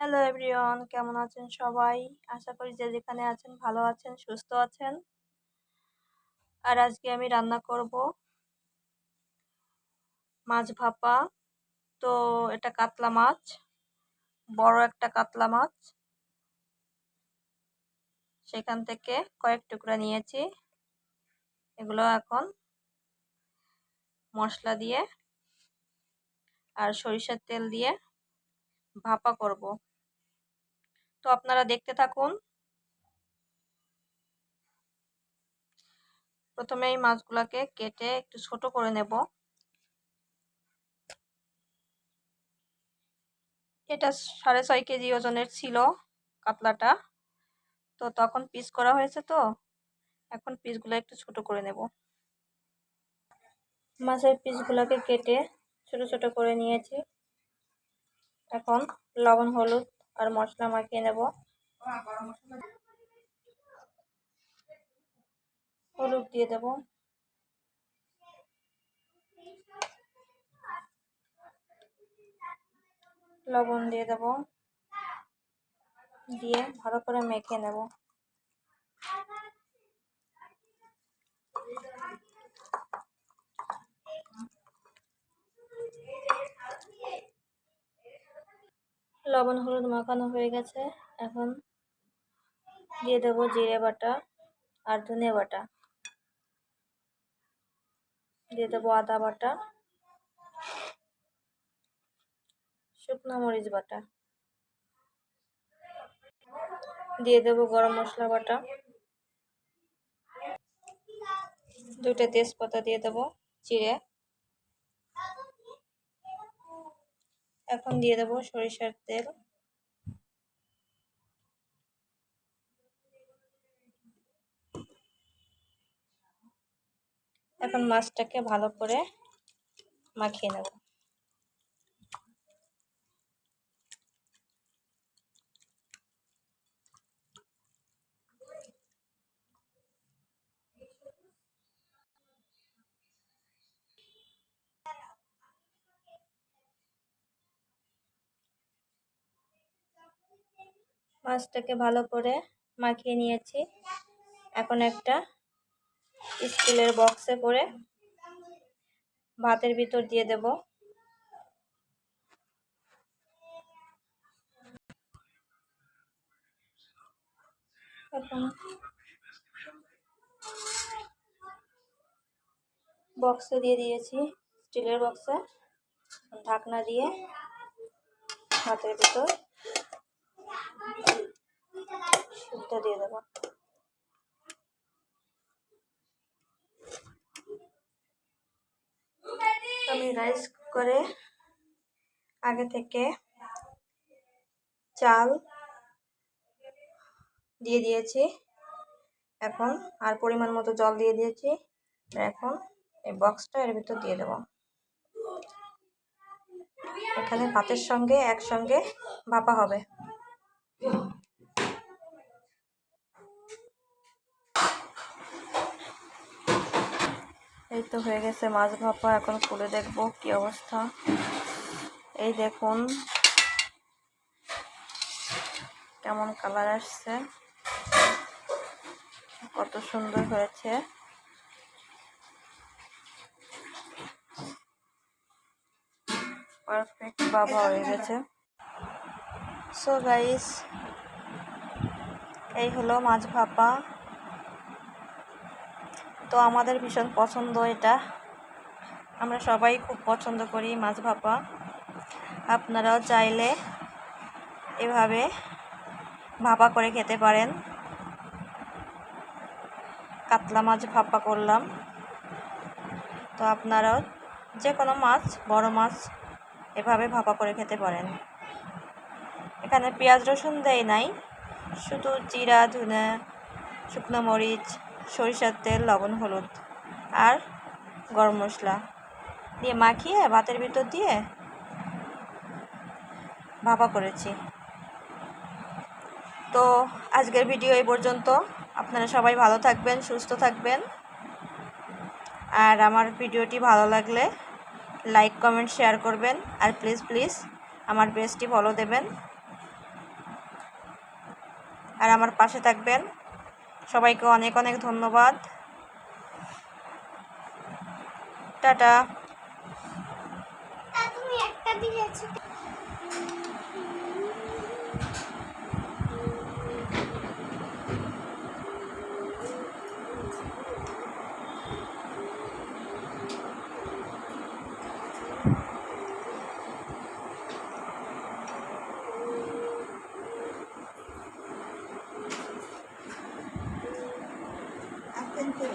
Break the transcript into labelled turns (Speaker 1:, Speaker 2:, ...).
Speaker 1: Hello everyone কেমন আছেন সবাই? আশা করি যে যেখানে আছেন ভালো আছেন, সুস্থ আছেন। আর আজকে আমি রান্না করব মাছ ভাপা। তো এটা কাতলা মাছ, বড় একটা কাতলা মাছ। সেখান থেকে কয়েক টুকরা নিয়েছি। এগুলো এখন মশলা দিয়ে আর সরিষার তেল দিয়ে ভাপা করব। তো আপনারা দেখতে থাকুন। প্রথমে এই মাছগুলোকে কেটে একটু ছোট করে নেব। এটা সাড়ে ছয় কেজি ওজনের ছিল কাতলাটা। তো তখন পিস করা হয়েছে তো, এখন পিসগুলো একটু ছোট করে নেব। মাছের পিসগুলোকে কেটে ছোট ছোট করে নিয়েছি। এখন লবণ, হলুদ আর মশলা মাখিয়ে নেব। হলুদ দিয়ে দেব। লবণ দিয়ে দেব। দিয়ে ভালো করে মেখে নেব। লবণ, হলুদ মাখানো হয়ে গেছে। এখন দিয়ে দেবো জিরে বাটা আর ধনে বাটা। দিয়ে দেবো আদা বাটা, শুকনো মরিচ বাটা। দিয়ে দেবো গরম মশলা বাটা। দুটো তেজপাতা দিয়ে দেবো চিড়ে এখন দিয়ে দেবো সরিষার তেল। এখন মাছটাকে ভালো করে মাখিয়ে নেব। মাছটাকে ভালো করে মাখিয়ে নিয়েছি। এখন একটা স্টিলের বক্সে করে ভাতের ভিতর দিয়ে দেব। বক্সে দিয়ে দিয়েছি স্টিলের বক্সে ঢাকনা দিয়ে ভাতের ভিতর শুদ্ধ দিয়ে দেবো। আমি রাইস করে আগে থেকে চাল দিয়ে দিয়েছি। এখন আর পরিমাণ মতো জল দিয়ে দিয়েছি। এখন এই বক্সটা এর ভিতর দিয়ে দেব। এখানে ভাতের সঙ্গে একসঙ্গে ভাপা হবে। এই তো হয়ে গেছে মাছ ভাপা, এখন খুলে দেখব কি অবস্থা। এই দেখুন কেমন কালার আসছে, কত সুন্দর হয়েছে। পারফেক্ট বাবা হয়ে গেছে। সো গাইস এই হলো মাছ ভাপা। তো আমাদের ভীষণ পছন্দ এটা। আমরা সবাই খুব পছন্দ করি মাছ ভাপা। আপনারাও চাইলে এভাবে ভাপা করে খেতে পারেন। কাতলা মাছ ভাপা করলাম। তো আপনারাও যে কোনো মাছ, বড় মাছ, এভাবে ভাপা করে খেতে পারেন। এখানে পেঁয়াজ রসুন দেয় নাই। শুধু জিরা, ধুনে, শুকনো মরিচ সরিষার তেল, লবণ, হলুদ আর গরম মশলা দিয়ে মাখিয়ে ভাতের ভিতর দিয়ে ভাপা করেছি। তো আজকের ভিডিও এই পর্যন্ত। আপনারা সবাই ভালো থাকবেন, সুস্থ থাকবেন। আর আমার ভিডিওটি ভালো লাগলে লাইক, কমেন্ট, শেয়ার করবেন। আর প্লিজ প্লিজ আমার পেজটি ফলো দেবেন। আর আমার পাশে থাকবেন। সবাইকে অনেক অনেক ধন্যবাদ। টাটা।
Speaker 2: 真
Speaker 3: 的。